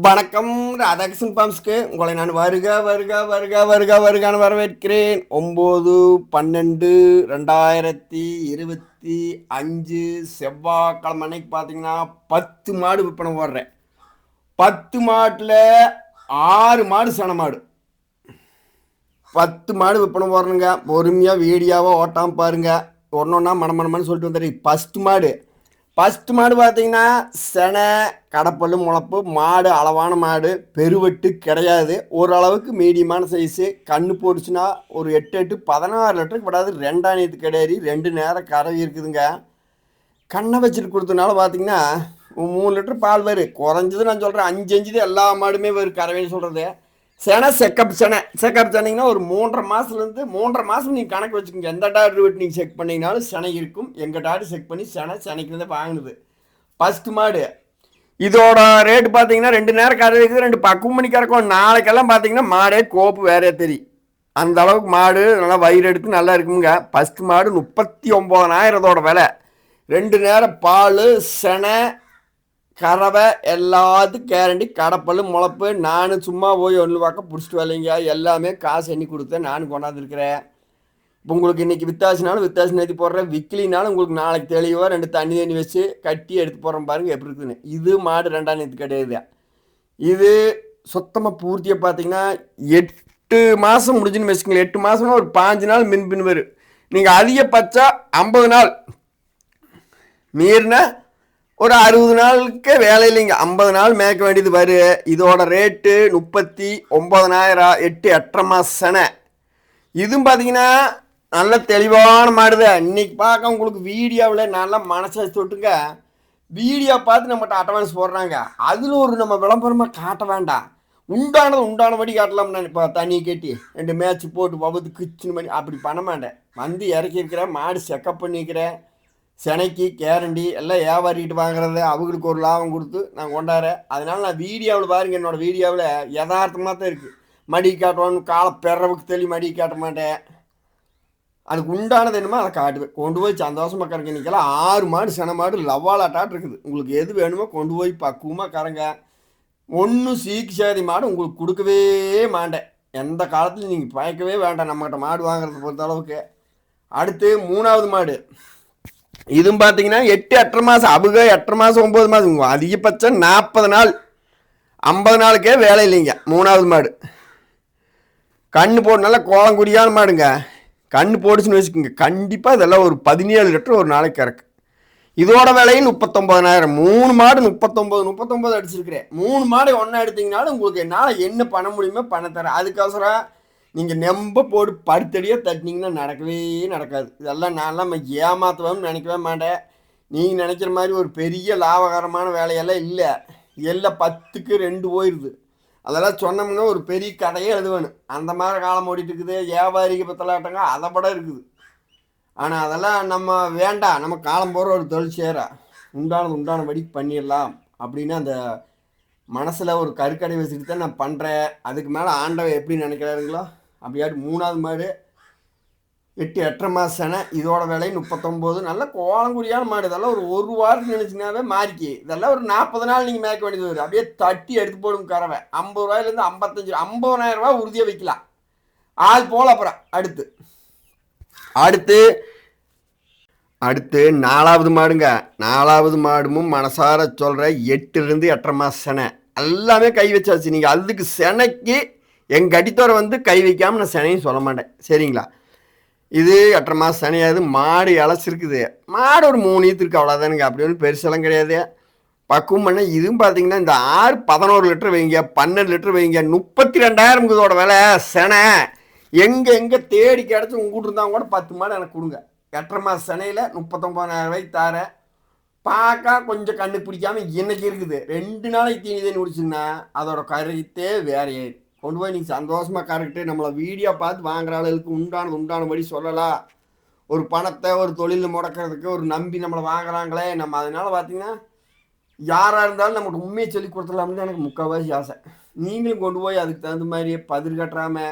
வணக்கம் ராதாகிருஷ்ணன் பாம்ஸ்க்கு உங்களை நான் வருக வருக வருக வருக வருகான்னு வரவேற்கிறேன். ஒம்பது பன்னெண்டு ரெண்டாயிரத்தி இருபத்தி அஞ்சு செவ்வாய்க்கிழமை அன்னைக்கு பார்த்தீங்கன்னா பத்து மாடு விற்பனை போடுறேன். பத்து மாட்டில் ஆறு மாடு சன மாடு. பத்து மாடு விற்பனை போடுறேங்க பொறுமையாக வீடியோவாக ஓட்டாமல் பாருங்க. ஒன்று ஒன்றா மனமனமான்னு சொல்லிட்டு வந்துடுறேன் ஃபஸ்ட்டு மாடு. ஃபஸ்ட்டு மாடு பார்த்தீங்கன்னா செனை கடப்பல்லு முளப்பு மாடு அளவான மாடு பெருவெட்டு கிடையாது. ஓரளவுக்கு மீடியமான சைஸு கண்ணு போடுச்சுன்னா ஒரு எட்டு எட்டு பதினாறு லிட்டருக்கு விடாது ரெண்டாம் நேற்று கிடையாது ரெண்டு நேரம் கறவி இருக்குதுங்க. கண்ணை வச்சுட்டு கொடுத்தனால பார்த்தீங்கன்னா மூணு லிட்டர் பால் வரும் குறைஞ்சது நான் சொல்கிறேன் அஞ்சு அஞ்சு எல்லா மாடுமே வரும் கறவைன்னு சொல்கிறது செனை செக்கப் செனை. செக்கப் சென்னைங்கன்னா ஒரு மூன்றரை மாதத்துலேருந்து மூன்றரை மாதம் நீங்கள் கணக்கு வச்சுக்கோங்க. எந்த டாக்டர் விட்டு நீங்கள் செக் பண்ணிங்கனாலும் செனை இருக்கும். எங்கள் டாக்டர் செக் பண்ணி செனை செனைக்கு தான் வாங்கினது. ஃபஸ்ட்டு மாடு. இதோட ரேட்டு பார்த்தீங்கன்னா ரெண்டு நேரம் கறவை இருக்குது ரெண்டு பக்கம் மணி கறக்கும். நாளைக்கெல்லாம் பார்த்தீங்கன்னா மாடே கோப்பு வேறே தெரியும் அந்த அளவுக்கு மாடு நல்லா வயிறு எடுத்து நல்லா இருக்குங்க. ஃபஸ்ட்டு மாடு முப்பத்தி ஒம்பதனாயிரத்தோட விலை. ரெண்டு நேரம் பால் செனை கறவை எல்லாத்துக்கும் கேரண்டி கடப்பல் முளப்பு நான் சும்மா போய் ஒன்று பார்க்க பிடிச்சிட்டு வரலைங்க. எல்லாமே காசு எண்ணி கொடுத்தேன் நான் கொண்டாந்துருக்கிறேன். இப்போ உங்களுக்கு இன்றைக்கி வித்தாசினாலும் வித்தாசி நேற்றி போடுறேன். விக்கிலினாலும் உங்களுக்கு நாளைக்கு தெளிவாக ரெண்டு தண்ணி தண்ணி வச்சு கட்டி எடுத்து போடுறேன் பாருங்கள் எப்படி இருக்குதுன்னு. இது மாடு ரெண்டாம் நேற்று கிடையாது. இது சுத்தமாக பூர்த்தியாக பார்த்தீங்கன்னா எட்டு மாதம் முடிஞ்சுன்னு வச்சுக்கோங்களேன் எட்டு மாதம்னா ஒரு பாஞ்சு நாள் மின் பின் வரும் நீங்கள் அதிகபட்சம் ஐம்பது நாள். மீறினா ஒரு அறுபது நாளுக்கே வேலை இல்லைங்க ஐம்பது நாள் மேய்க்க வேண்டியது வரு இதோட ரேட்டு முப்பத்தி ஒம்பதனாயிரம் எட்டு எட்டரை மாசனை. இதுவும் பார்த்தீங்கன்னா நல்ல தெளிவான மாடுது. இன்னைக்கு பார்க்க உங்களுக்கு வீடியோவில் நல்லா மனசாச்சு தொட்டுங்க. வீடியோ பார்த்து நம்மகிட்ட அட்வான்ஸ் போடுறாங்க. அதில் ஒரு நம்ம விளம்பரமாக காட்ட வேண்டாம். உண்டானது உண்டானபடி காட்டலாம் நான் இப்போ தண்ணி கட்டி ரெண்டு மேட்ச் போட்டு பபத்து கிச்சின்னு பண்ணி அப்படி பண்ண மாட்டேன். வந்து இறக்கிருக்கிறேன் மாடு செக்கப் பண்ணிக்கிறேன் செனைக்கு கேரண்டி எல்லாம் வியாபாரிக்கிட்டு வாங்குறது அவங்களுக்கு ஒரு லாபம் கொடுத்து நான் கொண்டாடுறேன். அதனால நான் வீடியோவில் பாருங்க என்னோட வீடியோவில் யதார்த்தமாக தான் இருக்குது மடி காட்டுவான்னு காலை பெறவுக்கு தெளி மடி காட்ட மாட்டேன். அதுக்கு உண்டானது என்னமோ அதை காட்டுவேன். கொண்டு போய் சந்தோஷமாக கறங்க இன்றைக்கெல்லாம் ஆறு மாடு சென மாடு லவ்வாலாட்டாட்டு இருக்குது. உங்களுக்கு எது வேணுமோ கொண்டு போய் பக்குவமாக கறங்க. ஒன்றும் சீக்கு சேதி மாடு உங்களுக்கு கொடுக்கவே மாட்டேன். எந்த காலத்துலையும் நீங்கள் பயக்கவே வேண்டாம். நம்மகிட்ட மாடு வாங்குறது பொறுத்த அளவுக்கு. அடுத்து மூணாவது மாடு. இதுவும் பார்த்தீங்கன்னா எட்டு எட்டரை மாதம் அவங்க எட்டரை மாதம் ஒம்பது மாதம் அதிகபட்சம் நாற்பது நாள் ஐம்பது நாளுக்கே வேலை இல்லைங்க. மூணாவது மாடு. கண் போட்டு நல்லா கோலங்குடியான மாடுங்க. கண் போடுச்சுன்னு வச்சுக்கோங்க. கண்டிப்பாக இதெல்லாம் ஒரு பதினேழு லிட்டர் ஒரு நாளைக்கு கறக்கு இதோட விலையும் முப்பத்தொம்பதனாயிரம் மூணு மாடு முப்பத்தொம்பது முப்பத்தொம்பது அடிச்சிருக்கிறேன். மூணு மாடு ஒன்றா எடுத்தீங்கனாலும் உங்களுக்கு என்னால் என்ன பண்ண முடியுமோ பண்ண தரேன். அதுக்கோசரம் நீங்கள் நெம்ப போட்டு படுத்தடியாக தட்டினீங்கன்னா நடக்கவே நடக்காது. இதெல்லாம் நான்லாம் ஏமாற்றுவேன்னு நினைக்கவே மாட்டேன். நீங்கள் நினைக்கிற மாதிரி ஒரு பெரிய லாபகரமான வேலையெல்லாம் இல்லை. எல்லாம் பத்துக்கு ரெண்டு போயிடுது அதெல்லாம் சொன்னோம்னா ஒரு பெரிய கதையே எழுதுவேணும் அந்த மாதிரி காலம் ஓடிட்டு இருக்குது வியாபாரிக்கு பத்தலாட்டங்க அதை பட இருக்குது. ஆனால் அதெல்லாம் நம்ம வேண்டாம். நம்ம காலம் போகிற ஒரு தொழில் சேரா. உண்டானது உண்டானபடி பண்ணிடலாம் அப்படின்னு அந்த மனசில் ஒரு கருக்கடை வச்சுட்டு தான் நான் பண்ணுறேன் அதுக்கு மேலே ஆண்டவன் எப்படி நினைக்கிறாருங்களோ அப்படியாடி மூணாவது மாடு எட்டு எட்டரை மாதம் செனை இதோட விலை முப்பத்தொம்போது. நல்ல கோலங்குடியான மாடு. இதெல்லாம் ஒரு ஒரு வாரத்துக்கு நினச்சிங்கனாவே மாறிக்கி. இதெல்லாம் ஒரு நாற்பது நாள் நீங்கள் மேய்க்க வேண்டியது வரும். அப்படியே தட்டி எடுத்து போடும் கறவை. ஐம்பது ரூபாயிலேருந்து ஐம்பத்தஞ்சு ஐம்பதனாயிரம் ரூபா உறுதியாக வைக்கலாம். ஆள் போல் அப்புறம் அடுத்து. அடுத்து அடுத்து நாலாவது மாடுங்க. நாலாவது மாடுமும் மனசார சொல்கிற எட்டுலேருந்து எட்டரை மாதம் செனை. எல்லாமே கை வச்சாச்சு. நீங்கள் அதுக்கு செனைக்கு எங்கள் அடித்தோரை வந்து கை வைக்காமல் நான் சனையும் சொல்ல மாட்டேன். சரிங்களா? இது எட்டரை மாதம் சனியாது மாடு இழைச்சிருக்குது. மாடு ஒரு மூணு ஈத்து இருக்குது அவ்வளோதானுங்க அப்படி ஒன்றும் பெருசெல்லாம் கிடையாது. பக்குவம் பண்ண இதுவும் பார்த்தீங்கன்னா இந்த ஆறு பதினோரு லிட்டர் வைங்க பன்னெண்டு லிட்டர் வைங்க முப்பத்தி ரெண்டாயிரம் இதோட விலை செனை. எங்கே எங்கே தேடி கிடச்சி உங்ககிட்ட இருந்தால் கூட பத்து மாடு எனக்கு கொடுங்க. எட்டரை மாதம் செனையில் முப்பத்தொம்பதாயிரம் ரூபாய்க்கு தாரேன். பார்க்க கொஞ்சம் கண்ணு பிடிக்காம இன்னைக்கு இருக்குது. ரெண்டு நாளைக்கு தீனி தண்ணி குடிச்சுன்னா அதோட கருத்தே வேறையாயிரு கொண்டு போய் நீங்கள் சந்தோஷமாக கரெக்டு நம்மளை வீடியோ பார்த்து வாங்குற ஆளுகளுக்கு உண்டானது உண்டானபடி சொல்லலாம் ஒரு பணத்தை ஒரு தொழில் முடக்கிறதுக்கு ஒரு நம்பி நம்மளை வாங்குறாங்களே. நம்ம அதனால் பார்த்தீங்கன்னா யாராக இருந்தாலும் நம்மளுக்கு உண்மையை சொல்லி கொடுத்துடலாம்னு எனக்கு முக்கால்வாசி ஆசை. நீங்களும் கொண்டு போய் அதுக்கு தகுந்த மாதிரி பதில் கட்டுறாம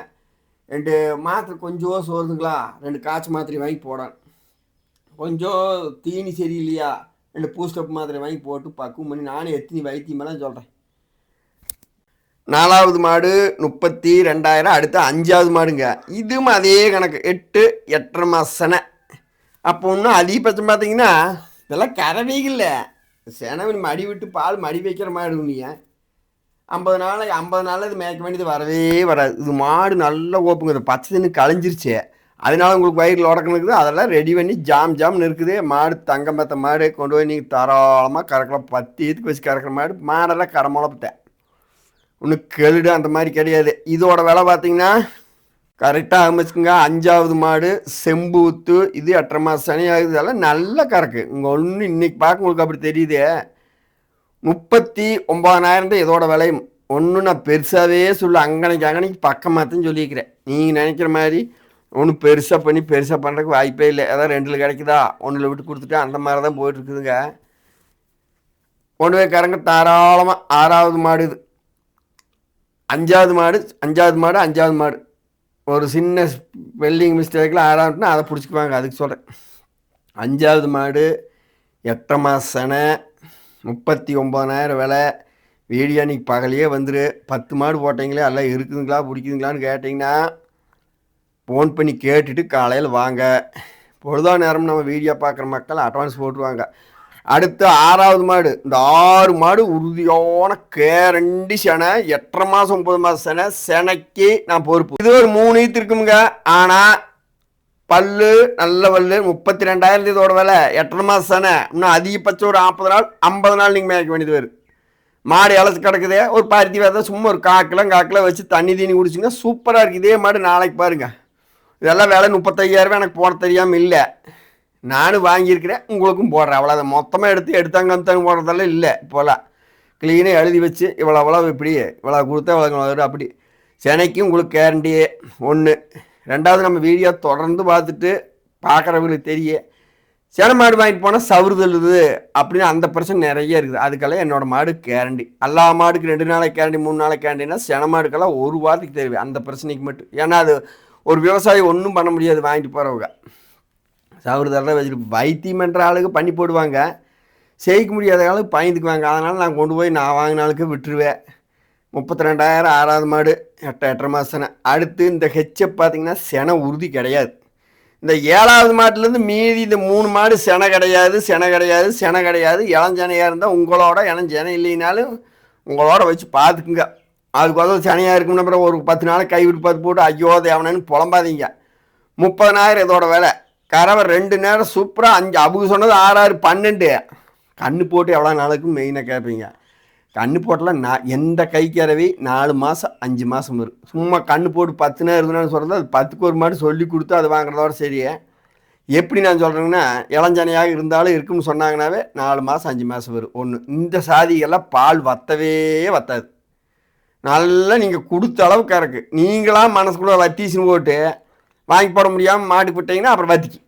ரெண்டு மாத்திரை கொஞ்சம் சோறுதுங்களா? ரெண்டு காய்ச்சி மாத்திரை வாங்கி போடான் கொஞ்சம் தீனி சரியில்லையா ரெண்டு பூஸ்டப் மாத்திரை வாங்கி போட்டு பக்குவம் பண்ணி நானே எத்தனை வைத்தியமெல்லாம் சொல்கிறேன் நாலாவது மாடு முப்பத்தி ரெண்டாயிரம் அடுத்து அஞ்சாவது மாடுங்க. இதுவும் அதே கணக்கு. எட்டு எட்டரை மாசனை. அப்போ இன்னும் அதிகபட்சம் பார்த்தீங்கன்னா இதெல்லாம் கறவைகள்ல செனவன் மடி விட்டு பால் மடி வைக்கிற மாடு நீ ஐம்பது நாள் ஐம்பது நாள் இது மேய்க்க வேண்டியது வரவே வராது. இது மாடு நல்லா ஓப்புங்க. இது பச்சை தின்னு களைஞ்சிருச்சு அதனால உங்களுக்கு வயிறு உடக்கணும் இருக்குது. அதெல்லாம் ரெடி பண்ணி ஜாம் ஜாம்னு இருக்குது மாடு தங்கம் பத்த மாடு கொண்டு போய் நீங்கள் தாராளமாக கறக்கலாம். பத்து இதுக்கு வச்சு கறக்கிற மாடு. மாடெல்லாம் கடை ஒன்று ஒன்றும் அந்த மாதிரி கிடையாது. இதோட விலை பார்த்தீங்கன்னா கரெக்டாக அமைச்சுங்க அஞ்சாவது மாடு செம்பூத்து இது எட்டரை மாதம் சனி ஆகுது இதெல்லாம் நல்ல கறக்கு. இங்கே ஒன்று இன்னைக்கு பார்க்க உங்களுக்கு அப்படி தெரியுது. முப்பத்தி ஒம்பதாயிரம் தான் இதோட விலையும். ஒன்றும் நான் பெருசாகவே சொல்ல அங்கனைக்கு அங்கனைக்கு பக்கமாக தான் சொல்லியிருக்கிறேன். நீங்கள் நினைக்கிற மாதிரி ஒன்றும் பெருசாக பண்ணி பெருசாக பண்ணுறதுக்கு வாய்ப்பே இல்லை. ஏதாவது ரெண்டில் கிடைக்குதா? ஒன்றில் விட்டு கொடுத்துட்டு அந்த மாதிரி தான் போயிட்டுருக்குதுங்க கொண்டு போய் தாராளமாக ஆறாவது மாடு இது. அஞ்சாவது மாடு அஞ்சாவது மாடு அஞ்சாவது மாடு. ஒரு சின்ன வெல்டிங் மிஸ்டேக்கில் ஆறாவதுனா அதை பிடிச்சிக்குவாங்க அதுக்கு சொல்கிறேன் அஞ்சாவது மாடு எட்டரை மாசனை முப்பத்தி ஒம்பதாயிரம் விலை. வீடியோ அன்றைக்கி பகலையே வந்துரு. பத்து மாடு போட்டிங்களே எல்லாம் இருக்குதுங்களா பிடிக்குதுங்களான்னு கேட்டிங்கன்னா ஃபோன் பண்ணி கேட்டுட்டு காலையில் வாங்க. பொழுதா நேரம் நம்ம வீடியோ பார்க்குற மக்கள் அட்வான்ஸ் போட்டுருவாங்க. அடுத்து ஆறாவது மாடு. இந்த ஆறு மாடு உறுதியான கேரண்டி செனை எட்டரை மாதம் ஒன்பது மாதம் செனை செனைக்கு நான் பொறுப்பு. இது ஒரு மூணு ஈத்து இருக்குமுங்க. ஆனால் பல்லு நல்ல பல்லு முப்பத்தி ரெண்டாயிரம் இதோட விலை. எட்டரை மாதம் செனை. இன்னும் அதிகபட்சம் ஒரு நாற்பது நாள் ஐம்பது நாள் நீங்கள் மேய்க்க வேண்டியது வரும். மாடு இலச்சு கிடக்குதே. ஒரு பருத்தி வேதம் சும்மா ஒரு காக்கில் காக்கில் வச்சு தண்ணி தீனி குடிச்சிங்க. சூப்பராக இருக்குது இதே மாடு நாளைக்கு பாருங்கள் இதெல்லாம் விலை முப்பத்தையாயிரம் எனக்கு போட தெரியாமல் இல்லை. நானும் வாங்கியிருக்கிறேன் உங்களுக்கும் போடுறேன். அவ்வளோ மொத்தமாக எடுத்து எடுத்தாங்க அமுத்தாங்க போடுறதெல்லாம் இல்லை. இப்போலாம் க்ளீனாக எழுதி வச்சு இவ்வளோ அவ்வளோ இப்படி இவ்வளோ கொடுத்தா இவ்வளோ வரும். அப்படி சென்னைக்கும் உங்களுக்கு கேரண்டி ஒன்று ரெண்டாவது நம்ம வீடியோ தொடர்ந்து பார்த்துட்டு பார்க்குறவங்களுக்கு தெரிய சேன மாடு வாங்கிட்டு போனால் சவுறுதல்லுது அப்படின்னு அந்த பிரச்சனை நிறைய இருக்குது. அதுக்கெல்லாம் என்னோடய மாடு கேரண்டி எல்லா மாடுக்கு ரெண்டு நாளைக்கு கேரண்டி மூணு நாளைக்கு கேரண்டினா சென மாடுக்கெல்லாம் ஒரு வாரத்துக்கு தேவை. அந்த பிரச்சனைக்கு மட்டும். ஏன்னா அது ஒரு விவசாயி ஒன்றும் பண்ண முடியாது வாங்கிட்டு போகிறவங்க சவுறுதெல்லாம் வச்சுட்டு வைத்தியம் என்ற ஆளுக்கு பண்ணி போடுவாங்க. செய்க முடியாத ஆளுக்கு பயந்துக்குவாங்க. அதனால் நான் கொண்டு போய் நான் வாங்கின ஆளுக்கு விட்டுருவேன். முப்பத்தி ரெண்டாயிரம் ஆறாவது மாடு எட்ட எட்டரை மாதம் அடுத்து இந்த ஹெச்எப் பார்த்தீங்கன்னா சென உறுதி கிடையாது. இந்த ஏழாவது மாட்டிலேருந்து மீதி இந்த மூணு மாடு செனை கிடையாது செனை கிடையாது செனை கிடையாது. இளஞ்சனையாக இருந்தால் உங்களோட இளஞ்சனை இல்லைனாலும் உங்களோட வச்சு பார்த்துக்குங்க. அதுக்கு வந்து சனியாக இருக்கும்னு அப்புறம் ஒரு பத்து நாள் கைவிட்டு பார்த்து போட்டு ஐயோ தேவனன்னு புலம்பாதீங்க. முப்பதனாயிரம் இதோட விலை. கறவை ரெண்டு நேரம் சூப்பராக அஞ்சு அவங்க சொன்னது ஆறாறு பன்னெண்டு. கண்ணு போட்டு எவ்வளோ நாளுக்கும் மெயினாக கேட்பீங்க கண்ணு போட்டலாம் நான் எந்த கை கறவை நாலு மாதம் அஞ்சு மாதம் வரும். சும்மா கண்ணு போட்டு பத்து நேரம் இருந்தேன்னு சொல்கிறது அது பத்துக்கு ஒரு மாடு சொல்லி கொடுத்து அது வாங்குறதோட சரி எப்படி நான் சொல்கிறேங்கன்னா இளஞ்சனையாக இருந்தாலும் இருக்குன்னு சொன்னாங்கன்னாவே நாலு மாதம் அஞ்சு மாதம் வரும். ஒன்று இந்த சாதிகள்லாம் பால் வத்தவே வத்தாது. நல்லா நீங்கள் கொடுத்த அளவுக்கு கறக்கு. நீங்களாம் மனசுக்குள்ளே வத்தீசுன்னு போட்டு வாங்கி போட முடியாமல் மாடு போட்டிங்கன்னா அப்புறம் வத்திக்கு.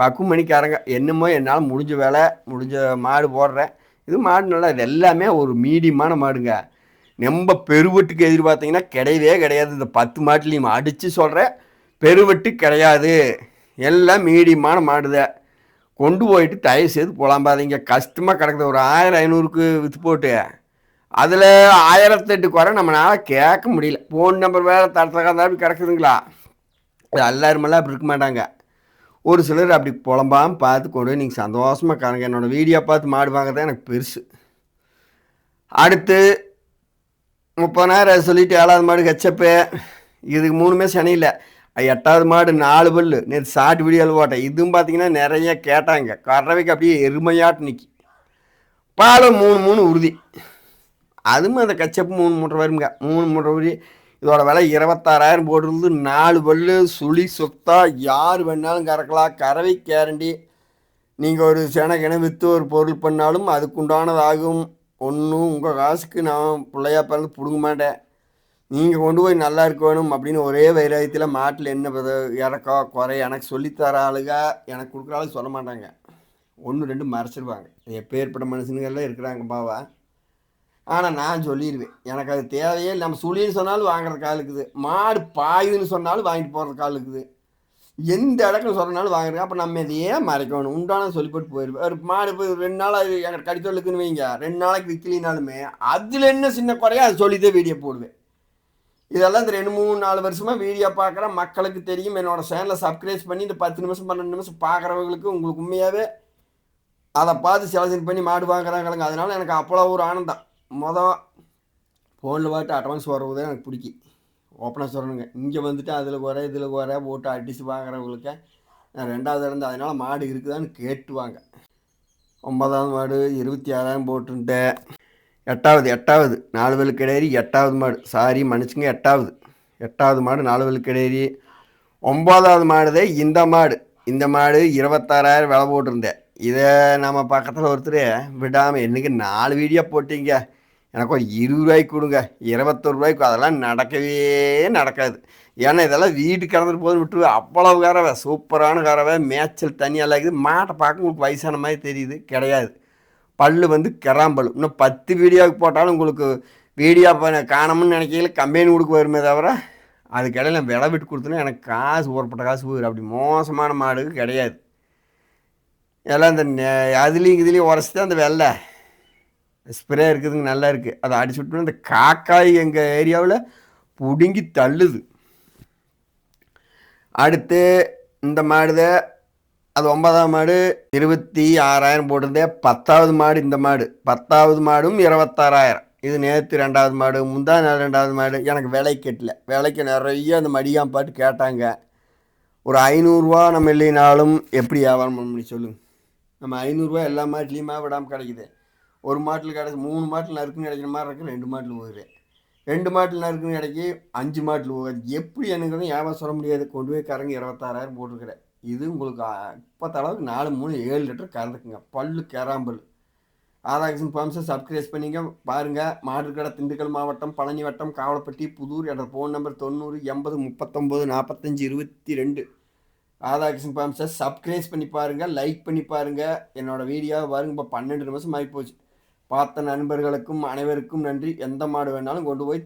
பக்கும் மணிக்காரங்க என்னமோ என்னால் முடிஞ்ச வேலை முடிஞ்ச மாடு போடுறேன். இது மாடு நல்லா இது எல்லாமே ஒரு மீடியமான மாடுங்க. ரொம்ப பெருவெட்டுக்கு எதிர்பார்த்தீங்கன்னா கிடையவே கிடையாது. இந்த பத்து மாட்டுலேயும் அடித்து சொல்கிறேன் பெருவெட்டு கிடையாது. எல்லாம் மீடியமான மாடுதான் கொண்டு போயிட்டு தயவு செய்து புலம்பாதீங்க. கஷ்டமாக கிடக்குது. ஒரு ஆயிரம் ஐநூறுக்கு விற்று போட்டு. அதில் ஆயிரத்தெட்டு குறை நம்மளால் கேட்க முடியல. ஃபோன் நம்பர் வேறு தரத்தக்காந்தாப்பி கிடக்குதுங்களா? எல்லாருமெல்லாம் அப்படி இருக்க மாட்டாங்க. ஒரு சிலர் அப்படி புலம்பாமல் பார்த்து கொண்டு நீங்கள் சந்தோஷமாக காணுங்க. என்னோடய வீடியோ பார்த்து மாடு வாங்குறது எனக்கு பெருசு. அடுத்து முப்பதாயிரம் சொல்லிட்டு ஏழாவது மாடு ஹெச்சப்பு இதுக்கு மூணுமே சனியில் எட்டாவது மாடு நாலு பல்லு. நேற்று சாட்டு வீடியோவில் போட்டேன். இதுவும் பார்த்தீங்கன்னா நிறைய கேட்டாங்க. கறவைக்கு அப்படியே எருமையாட்டு நிற்கி பாலம் மூணு மூணு உறுதி. அதுவும் அந்த கச்சப்பு மூணு மூட்டை வருங்க மூணு மூட்டை உறுதி. இதோட விலை இருபத்தாறாயிரம் போட்டிருந்து நாலு பல்லு சுழி சொத்தா யார் வேணாலும் கறக்கலாம். கறவை கேரண்டி நீங்கள் ஒரு செனக்கிணை விற்று ஒரு பொருள் பண்ணாலும் அதுக்குண்டானதாகும். ஒன்றும் உங்கள் காசுக்கு நான் பிள்ளையா பிறந்து பிடுங்க மாட்டேன். நீங்கள் கொண்டு போய் நல்லா இருக்க வேணும் அப்படின்னு ஒரே வைராயத்தில் மாட்டில் என்ன இறக்கோ குறை எனக்கு சொல்லித்தர ஆளுக எனக்கு கொடுக்குற ஆளுக்கு சொல்ல மாட்டாங்க. ஒன்று ரெண்டு மறைச்சிருவாங்க. எப்பேற்பட்ட மனுஷனுங்கள்லாம் இருக்கிறாங்க பாவா ஆனால் நான் சொல்லிடுவேன் எனக்கு அது தேவையே நம்ம சுழின்னு சொன்னாலும் வாங்குற கால் இருக்குது மாடு பாயுதுன்னு சொன்னாலும் வாங்கிட்டு போகிறதுக்கு கால் இருக்குது எந்த இடத்துல சொன்னாலும் வாங்குறது அப்போ நம்ம இதையே மறைக்கணும்? உண்டான சொல்லிப்பட்டு போயிடுவேன் ஒரு மாடு போய் ரெண்டு நாள் அது எங்கள் கடித்தொல்லுக்குன்னு வைங்க. ரெண்டு நாளைக்கு விற்கலினாலுமே அதில் என்ன சின்ன குறையோ அதை சொல்லிதான் வீடியோ போடுவேன். இதெல்லாம் இந்த ரெண்டு மூணு நாலு வருஷமாக வீடியோ பார்க்குற மக்களுக்கு தெரியும். என்னோட சேனலை சப்ஸ்கிரைப் பண்ணி இந்த பத்து நிமிஷம் பன்னெண்டு நிமிஷம் பார்க்குறவங்களுக்கு உங்களுக்கு உண்மையாகவே அதை பார்த்து செலக்ஷன் பண்ணி மாடு வாங்குறாங்களுங்க. அதனால எனக்கு அவ்வளோ ஒரு ஆனந்தம். மொதல் ஃபோனில் பார்த்து அட்வான்ஸ் வர்றது எனக்கு பிடிக்கும். ஓப்பனாக சொல்லணுங்க. இங்கே வந்துட்டு அதில் குறை இதில் குறை போட்டு அடித்து வாங்குறவங்களுக்கு நான் ரெண்டாவது இருந்து அதனால் மாடு இருக்குதான்னு கேட்டுவாங்க. ஒன்பதாவது மாடு இருபத்தி ஆறாயிரம் போட்டுன்ட்டேன் எட்டாவது எட்டாவது நாலு வெள்ளு எட்டாவது மாடு. சாரி மன்னிச்சுங்க எட்டாவது. எட்டாவது மாடு நாலு வெள்ளு ஒம்பதாவது மாடுதே இந்த மாடு. இந்த மாடு இருபத்தாறாயிரம் விலை போட்டிருந்தேன். இதை நம்ம பக்கத்தில் ஒருத்தர் விடாமல் என்னைக்கு நாலு வீடியோ போட்டிங்க? எனக்கு ஒரு இருபது ரூபாய்க்கு கொடுங்க. இருபத்தொரு ரூபாய்க்கு அதெல்லாம் நடக்கவே நடக்காது. ஏன்னா இதெல்லாம் வீடு கிடந்துட்டு போது விட்டு அவ்வளவு கறவை சூப்பரான கறவை. மேய்ச்சல் தனியாக இருக்குது. மாட்டை பார்க்க உங்களுக்கு வயசான மாதிரி தெரியுது. கிடையாது. பல்லு வந்து கராம்பல். இன்னும் பத்து வீடியோவுக்கு போட்டாலும் உங்களுக்கு வீடியோ காணமுன்னு காணணும்னு நினைக்கையில கம்பெனி கொடுக்க வருமே தவிர அதுக்கிடையில் நான் விலை விட்டு கொடுத்தேன்னா எனக்கு காசு ஊறப்பட்ட காசு போயிடும் அப்படி மோசமான மாடு கிடையாது. எல்லாம் இந்த நெ- அதுலேயும் இதுலேயும் உரசிட்டு அந்த வெள்ளை ஸ்ப்ரே இருக்குதுங்க நல்லா இருக்குது அதை அடிச்சு விட்டோம்னா இந்த காக்காய் எங்கள் ஏரியாவில் பிடுங்கி தள்ளுது. அடுத்து இந்த மாடுத அது ஒன்பதாம் மாடு இருபத்தி ஆறாயிரம் போட்டிருந்தேன் பத்தாவது மாடு இந்த மாடு. பத்தாவது மாடும் இருபத்தாறாயிரம். இது நேற்று ரெண்டாவது மாடு முந்தா நாள் ரெண்டாவது மாடு. எனக்கு விலை கெட்டல விலைக்கு நிறைய அந்த மடியாம் பாட்டு கேட்டாங்க. ஒரு ஐநூறுரூவா நம்ம இல்லைனாலும் எப்படி வியாபாரம் பண்ண முடியும் சொல்லுங்க. நம்ம ஐநூறுரூவா எல்லா மாட்டிலையுமா விடாமல் கிடைக்குது. ஒரு மாட்டில் கிடச்சி மூணு மாட்டில் நறுக்குன்னு கிடைக்கிற மாதிரி இருக்கு ரெண்டு மாட்டில் போகுது ரெண்டு மாட்டில் நறுக்குன்னு கிடைக்கி அஞ்சு மாட்டில் போகுது எப்படி எனக்கு வந்து வியாபாரம் சொல்ல முடியாது. கொண்டு போய் கறங்க இருபத்தாறாயிரம் போட்டிருக்கிறேன். இது உங்களுக்கு இப்போ நாலு மூணு ஏழு லிட்டர் கறந்துக்குங்க பல்லு கராம்பல். ஆதாகிருஷ்ணன் பம்ப்ஸை சப்ஸ்கிரைஸ் பண்ணிங்க. பாருங்கள் மாடுக்கடை திண்டுக்கல் மாவட்டம் பழனி வட்டம் காவலப்பட்டி புதூர் என்ற ஃபோன் நம்பர் தொண்ணூறு எண்பது முப்பத்தொம்போது நாற்பத்தஞ்சு இருபத்தி ரெண்டு ராதாகிருஷ்ணன் பம்ப்ஸை சப்ஸ்கிரைஸ் பண்ணி பாருங்கள் லைக் பண்ணி பாருங்கள் என்னோடய வீடியோவை பாருங்க. இப்போ பன்னெண்டு நிமிஷம் ஆகி போச்சு பார்த்த நண்பர்களுக்கும் அனைவருக்கும் நன்றி. எந்த மாடு வேணாலும் கொண்டு போய்